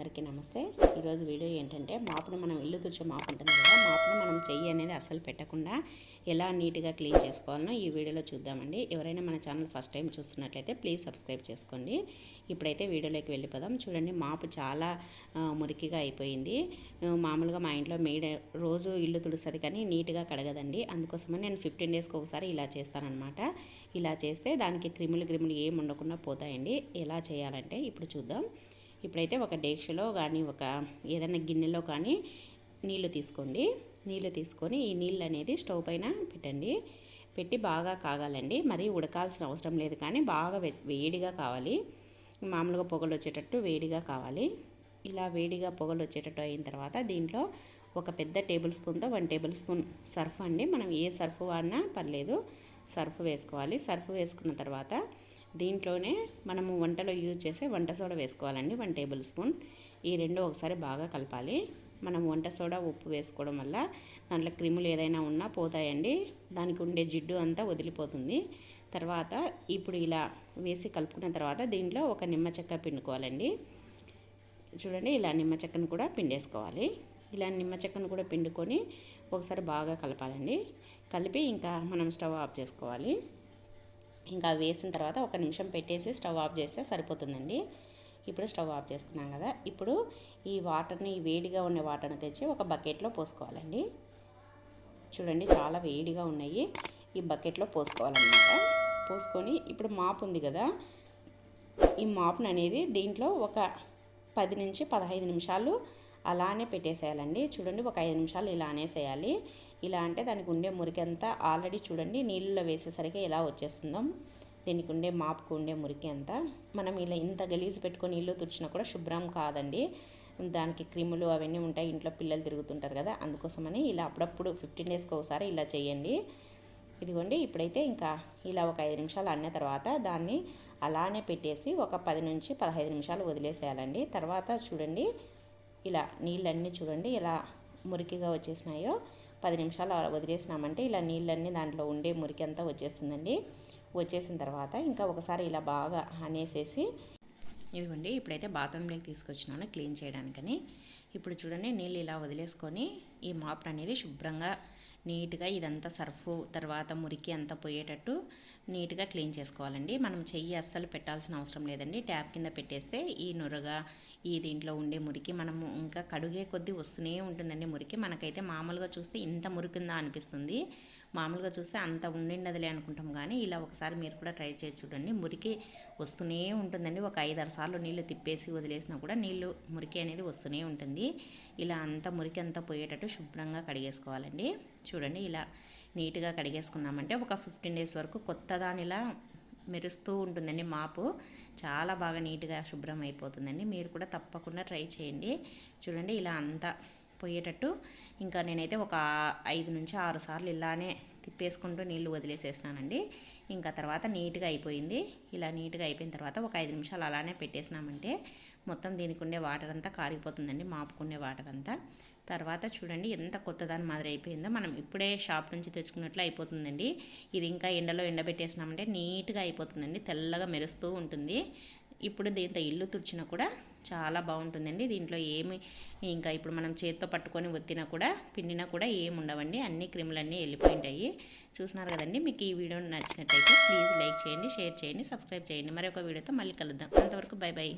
అందరికీ నమస్తే. ఈరోజు వీడియో ఏంటంటే మాపును మనం ఇల్లు తుడిచే మాపు ఉంటుంది కదా మాపును మనం చెయ్యి అనేది అస్సలు పెట్టకుండా ఎలా నీట్గా క్లీన్ చేసుకోవాలనో ఈ వీడియోలో చూద్దామండి. ఎవరైనా మన ఛానల్ ఫస్ట్ టైం చూస్తున్నట్లయితే ప్లీజ్ సబ్స్క్రైబ్ చేసుకోండి. ఇప్పుడైతే వీడియోలోకి వెళ్ళిపోదాం. చూడండి మాపు చాలా మురికిగా అయిపోయింది. మామూలుగా మా ఇంట్లో మేడ రోజు ఇల్లు తుడుస్తుంది కానీ నీట్గా కడగదండి. అందుకోసమని నేను ఫిఫ్టీన్ డేస్కి ఒకసారి ఇలా చేస్తానన్నమాట. ఇలా చేస్తే దానికి క్రిములు క్రిములు ఏం ఉండకుండా పోతాయండి. ఎలా చేయాలంటే ఇప్పుడు చూద్దాం. ఇప్పుడైతే ఒక డేక్షలో కానీ ఒక ఏదైనా గిన్నెలో కానీ నీళ్ళు తీసుకోండి. నీళ్ళు తీసుకొని ఈ నీళ్ళు అనేది స్టవ్ పైన పెట్టండి. పెట్టి బాగా కాగాలండి. మరీ ఉడకాల్సిన అవసరం లేదు కానీ బాగా వేడిగా కావాలి. మామూలుగా పొగలు వచ్చేటట్టు వేడిగా కావాలి. ఇలా వేడిగా పొగలు వచ్చేటట్టు అయిన తర్వాత దీంట్లో ఒక పెద్ద టేబుల్ స్పూన్తో వన్ టేబుల్ స్పూన్ సర్ఫ్ అండి. మనం ఏ సర్ఫ్ వాడినా పర్లేదు సర్ఫ్ వేసుకోవాలి. సర్ఫ్ వేసుకున్న తర్వాత దీంట్లోనే మనము వంటలో యూజ్ చేసే వంట సోడా వేసుకోవాలండి వన్ టేబుల్ స్పూన్. ఈ రెండు ఒకసారి బాగా కలపాలి. మనం వంట సోడా ఉప్పు వేసుకోవడం వల్ల దాంట్లో క్రిములు ఏదైనా ఉన్నా పోతాయండి. దానికి ఉండే జిడ్డు అంతా వదిలిపోతుంది. తర్వాత ఇప్పుడు ఇలా వేసి కలుపుకున్న తర్వాత దీంట్లో ఒక నిమ్మ చెక్క పిండుకోవాలండి. చూడండి ఇలా నిమ్మ చెక్కను కూడా పిండేసుకోవాలి. ఇలా నిమ్మ చెక్కను కూడా పిండుకొని ఒకసారి బాగా కలపాలండి. కలిపి ఇంకా మనం స్టవ్ ఆఫ్ చేసుకోవాలి. ఇంకా వేసిన తర్వాత ఒక నిమిషం పెట్టేసి స్టవ్ ఆఫ్ చేస్తే సరిపోతుందండి. ఇప్పుడు స్టవ్ ఆఫ్ చేసుకున్నాం కదా. ఇప్పుడు ఈ వాటర్ని వేడిగా ఉన్న వాటర్ని తెచ్చి ఒక బకెట్లో పోసుకోవాలండి. చూడండి చాలా వేడిగా ఉన్నాయి. ఈ బకెట్లో పోసుకోవాలన్నమాట. పోసుకొని ఇప్పుడు మాపు ఉంది కదా. ఈ మాపును అనేది దీంట్లో ఒక పది నుంచి పదహైదు నిమిషాలు అలానే పెట్టేసేయాలండి. చూడండి ఒక ఐదు నిమిషాలు ఇలా అనేసేయాలి. ఇలా అంటే దానికి ఉండే మురికంతా ఆల్రెడీ చూడండి నీళ్ళలో వేసేసరికి ఎలా వచ్చేస్తుందో దీనికి ఉండే మాపుకు ఉండే మురికి అంతా. మనం ఇలా ఇంత గలీజు పెట్టుకొని ఇల్లు తుడిచినా కూడా శుభ్రం కాదండి. దానికి క్రిములు అవన్నీ ఉంటాయి ఇంట్లో పిల్లలు తిరుగుతుంటారు కదా అందుకోసమని ఇలా అప్పుడప్పుడు ఫిఫ్టీన్ డేస్కి ఒకసారి ఇలా చేయండి. ఇదిగోండి ఇప్పుడైతే ఇంకా ఇలా ఒక ఐదు నిమిషాలు అన్న తర్వాత దాన్ని అలానే పెట్టేసి ఒక పది నుంచి పదహైదు నిమిషాలు వదిలేసేయాలండి. తర్వాత చూడండి ఇలా నీళ్ళన్నీ చూడండి ఇలా మురికిగా వచ్చేసినాయో. పది నిమిషాలు వదిలేసినామంటే ఇలా నీళ్ళన్నీ దాంట్లో ఉండే మురికి అంతా వచ్చేస్తుందండి. వచ్చేసిన తర్వాత ఇంకా ఒకసారి ఇలా బాగా అనేసేసి ఇదిగోండి ఇప్పుడైతే బాత్రూంలోకి తీసుకొచ్చినాను క్లీన్ చేయడానికని. ఇప్పుడు చూడండి నీళ్ళు ఇలా వదిలేసుకొని ఈ మాపర్ అనేది శుభ్రంగా నీట్గా ఇదంతా సర్ఫు తర్వాత మురికి అంతా పోయేటట్టు నీట్గా క్లీన్ చేసుకోవాలండి. మనం చెయ్యి అస్సలు పెట్టాల్సిన అవసరం లేదండి. ట్యాప్ కింద పెట్టేస్తే ఈ నురగ ఈ దీంట్లో ఉండే మురికి మనము ఇంకా కడుగే కొద్దీ వస్తూనే ఉంటుందండి మురికి. మనకైతే మామూలుగా చూస్తే ఇంత మురికిందా అనిపిస్తుంది. మామూలుగా చూస్తే అంత ఉండిండదులే అనుకుంటాం కానీ ఇలా ఒకసారి మీరు కూడా ట్రై చేసి చూడండి. మురికి వస్తూనే ఉంటుందండి. ఒక ఐదారు సార్లు నీళ్ళు తిప్పేసి వదిలేసినా కూడా నీళ్ళు మురికి అనేది వస్తూనే ఉంటుంది. ఇలా అంతా మురికి అంతా పోయేటట్టు శుభ్రంగా కడిగేసుకోవాలండి. చూడండి ఇలా నీట్గా కడిగేసుకున్నామంటే ఒక ఫిఫ్టీన్ డేస్ వరకు కొత్త దానిలా మెరుస్తూ ఉంటుందండి మాపు. చాలా బాగా నీట్గా శుభ్రం అయిపోతుందండి. మీరు కూడా తప్పకుండా ట్రై చేయండి. చూడండి ఇలా అంతా పోయేటట్టు. ఇంకా నేనైతే ఒక ఐదు నుంచి ఆరు సార్లు ఇలానే తిప్పేసుకుంటూ నీళ్ళు వదిలేసేసినానండి. ఇంకా తర్వాత నీట్గా అయిపోయింది. ఇలా నీట్గా అయిపోయిన తర్వాత ఒక ఐదు నిమిషాలు అలానే పెట్టేసినామంటే మొత్తం దీనికి ఉండే వాటర్ అంతా కారిపోతుందండి మాపుకునే వాటర్ అంతా. తర్వాత చూడండి ఎంత కొత్తదాని మాదిరి అయిపోయిందో. మనం ఇప్పుడే షాప్ నుంచి తెచ్చుకున్నట్లు అయిపోతుందండి. ఇది ఇంకా ఎండలో ఎండబెట్టేసినామంటే నీట్గా అయిపోతుందండి తెల్లగా మెరుస్తూ ఉంటుంది. ఇప్పుడు దీంతో ఇల్లు తుడిచినా కూడా చాలా బాగుంటుందండి. దీంట్లో ఏమి ఇంకా ఇప్పుడు మనం చేత్తో పట్టుకొని ఒత్తినా కూడా పిండినా కూడా ఏమి ఉండవండి. అన్ని క్రిములన్నీ వెళ్ళిపోయింటాయి. చూసినారు కదండి మీకు ఈ వీడియో నచ్చినట్టయితే ప్లీజ్ లైక్ చేయండి షేర్ చేయండి సబ్స్క్రైబ్ చేయండి. మరి ఒక వీడియోతో మళ్ళీ కలుద్దాం. అంతవరకు బై బై.